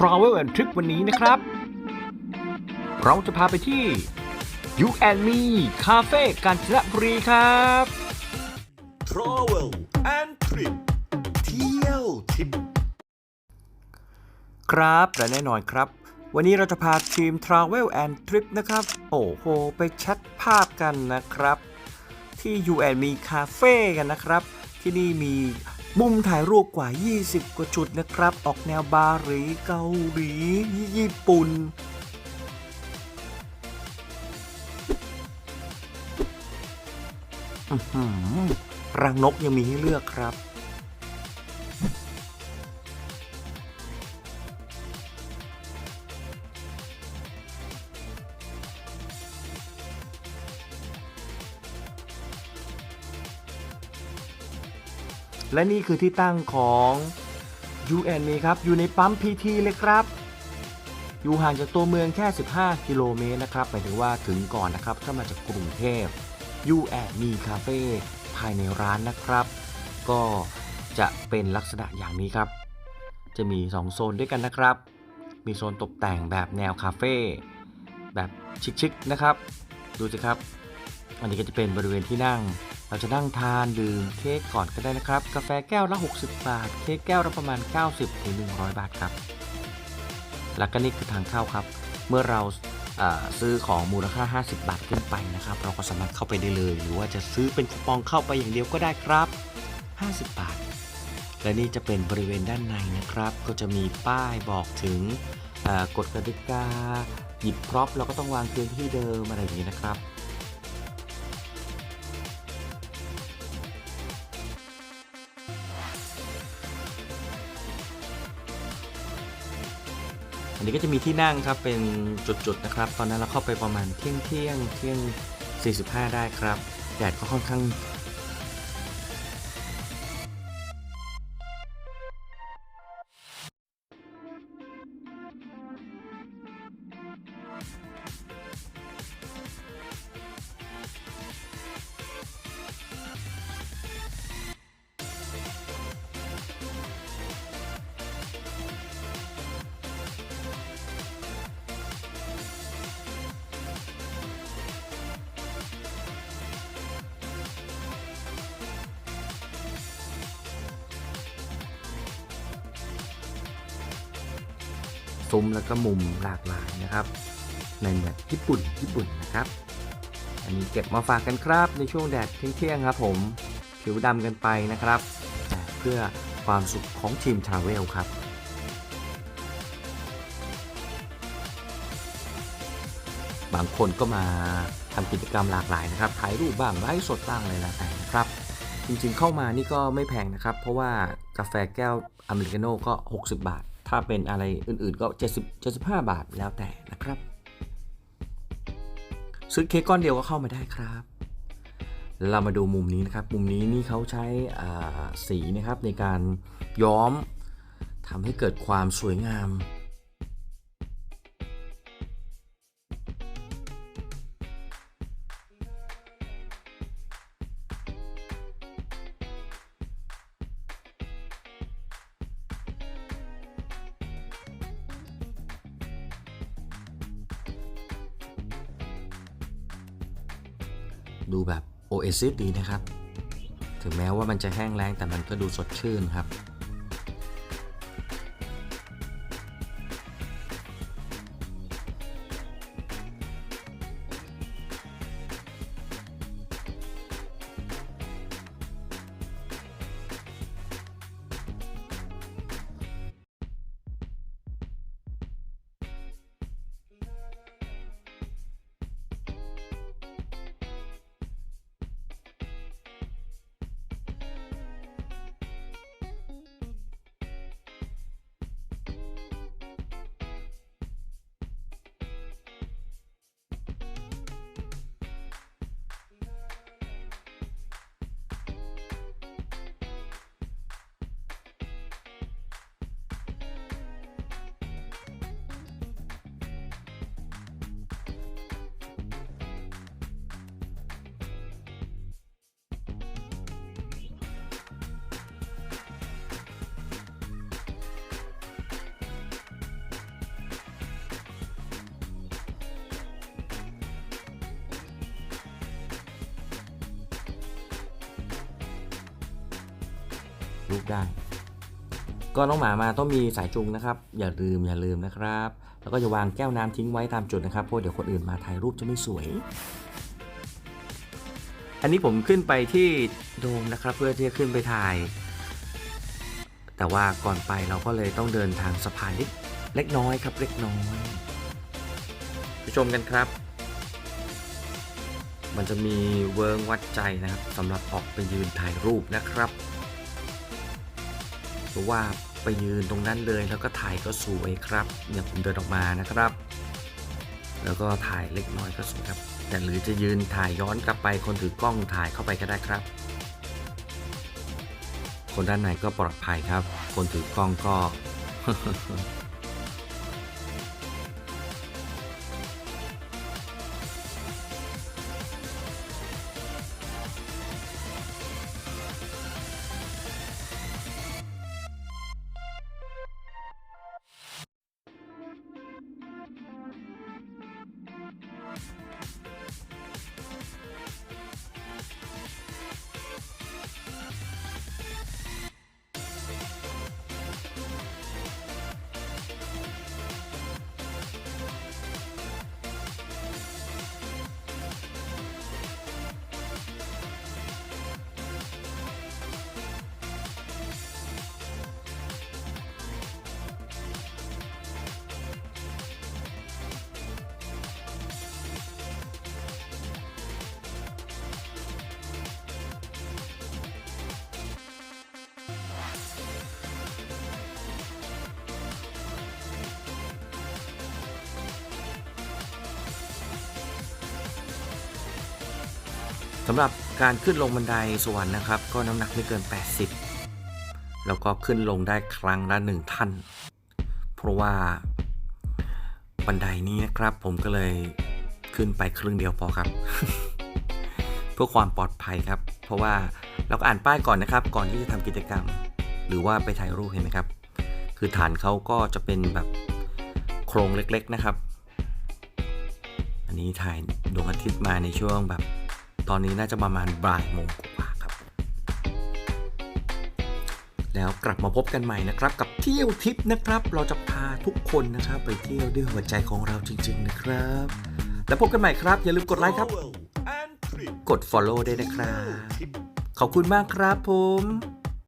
Travel and Trip วันนี้นะครับ เราจะพาไปที่ You and Me Cafe กาญจนบุรีครับ Travel and Trip เที่ยวทิป ครับและแน่นอนครับ วันนี้เราจะพาทีม Travel and Trip นะครับ โอ้โห ไปแชทภาพกันนะครับ ที่ You and Me Cafe กันนะครับ ที่นี่มี มุมถ่ายรูปกว่า 20 กว่าจุดนะครับ ออกแนวบาหลีเกาหลีญี่ปุ่น รังนกยังมีให้เลือกครับ และนี่คือที่ตั้งของ UN มีครับอยู่ในปั๊ม PT เลยครับ อยู่ห่างจากตัวเมืองแค่ 15 กิโลเมตรนะครับหมายถึงว่าถึงก่อนนะครับถ้ามาจากกรุงเทพ UN มีคาเฟ่ภายในร้านนะครับ ก็จะเป็นลักษณะอย่างนี้ครับ จะมี 2 โซนด้วยกันนะครับ มีโซนตกแต่งแบบแนวคาเฟ่แบบชิคๆนะครับ ดูสิครับ อันนี้ก็จะเป็นบริเวณที่นั่ง เราจะนั่งทานดื่มเค้กก่อนก็ได้นะครับ กาแฟแก้วละ 60 บาท เค้กแก้วละประมาณ 90ถึง100 บาทครับ แล้วก็นี่คือทางเข้าครับ เมื่อเราซื้อของมูลค่า 50 บาทขึ้นไปนะครับ เราก็สามารถเข้าไปได้เลย หรือว่าจะซื้อเป็นคูปองเข้าไปอย่างเดียวก็ได้ครับ 50 บาท และนี่จะเป็นบริเวณด้านในนะครับ ก็จะมีป้ายบอกถึงกฎกติกาหยิบพร็อพเราก็ต้องวางคืนที่เดิมอะไรอย่างนี้นะครับ อันนี้ก็จะมีที่นั่งครับเป็นจุดๆนะครับ ตอนนั้นเราเข้าไปประมาณเที่ยงเที่ยงเที่ยง45 ได้ครับแดดก็ค่อนข้าง ซุ้มแล้วก็มุมหลากหลายนะครับ ในแบบญี่ปุ่นญี่ปุ่นนะครับ อันนี้เก็บมาฝากกันครับในช่วงแดดเที่ยงๆครับผมผิวดำกันไปนะครับ เพื่อความสุขของทีมทราเวลครับบางคนก็มาทำกิจกรรมหลากหลายนะครับ ถ่ายรูปบ้างไลฟ์สดบ้างอะไรแล้วแต่นะครับ จริงๆเข้ามานี่ก็ไม่แพงนะครับ เพราะว่ากาแฟแก้วอเมริกาโน่ก็ 60 บาท ถ้าเป็นอะไรอื่นๆก็ 70 75 บาทแล้วแต่นะครับ ซื้อเค้กก้อนเดียวก็เข้ามาได้ครับ เรามาดูมุมนี้นะครับ มุมนี้นี่เขาใช้สีนะครับในการย้อมทำให้เกิดความสวยงาม ดูแบบโอเอซิสดีนะครับ ถึงแม้ว่ามันจะแห้งแล้งแต่มันก็ดูสดชื่นครับ รูปได้ ก็น้องหมามาต้องมีสายจูงนะครับ อย่าลืมอย่าลืมนะครับ แล้วก็จะวางแก้วน้ำทิ้งไว้ตามจุดนะครับเพราะเดี๋ยวคนอื่นมาถ่ายรูปจะไม่สวย อันนี้ผมขึ้นไปที่โดมนะครับ เพื่อที่จะขึ้นไปถ่าย แต่ว่าก่อนไปเราก็เลยต้องเดินทางสะพานเล็กเล็กน้อยครับ เล็กน้อยไปชมกันครับมันจะมีเวิร์งวัดใจนะครับสำหรับออกไปยืนถ่ายรูปนะครับ ราะว่าไปยืนตรงนั้นเลยแล้วก็ถ่ายก็สวยครับเนี่ยผมเดินออกมานะครับ แล้วก็ถ่ายเล็กน้อยก็สวยครับแต่หรือจะยืนถ่ายย้อนกลับไปคนถือกล้องถ่ายเข้าไปก็ได้ครับ คนด้านในก็ปลอดภัยครับ คนถือกล้องก็ สำหรับการขึ้นลงบันไดสวรรค์นะครับ ก็น้ำหนักไม่เกิน 80 แล้วก็ขึ้นลงได้ครั้งละหนึ่งท่าน เพราะว่าบันไดนี้นะครับ ผมก็เลยขึ้นไปครึ่งเดียวพอครับ เพื่อความปลอดภัยครับ เพราะว่าเราก็อ่านป้ายก่อนนะครับ ก่อนที่จะทำกิจกรรม หรือว่าไปถ่ายรูปเห็นไหมครับ คือฐานเขาก็จะเป็นแบบโครงเล็กๆนะครับ อันนี้ถ่ายดวงอาทิตย์มาในช่วงแบบ ตอนนี้น่าจะประมาณบ่ายโมงกว่าครับ แล้วกลับมาพบกันใหม่นะครับ กับเที่ยวทิปนะครับ เราจะพาทุกคนนะครับไปเที่ยวด้วยหัวใจของเราจริง ๆ นะครับ แล้วพบกันใหม่ครับ อย่าลืมกดไลค์ครับ Travel and Trip กด follow ด้วยนะครับทริปขอบคุณมากครับผม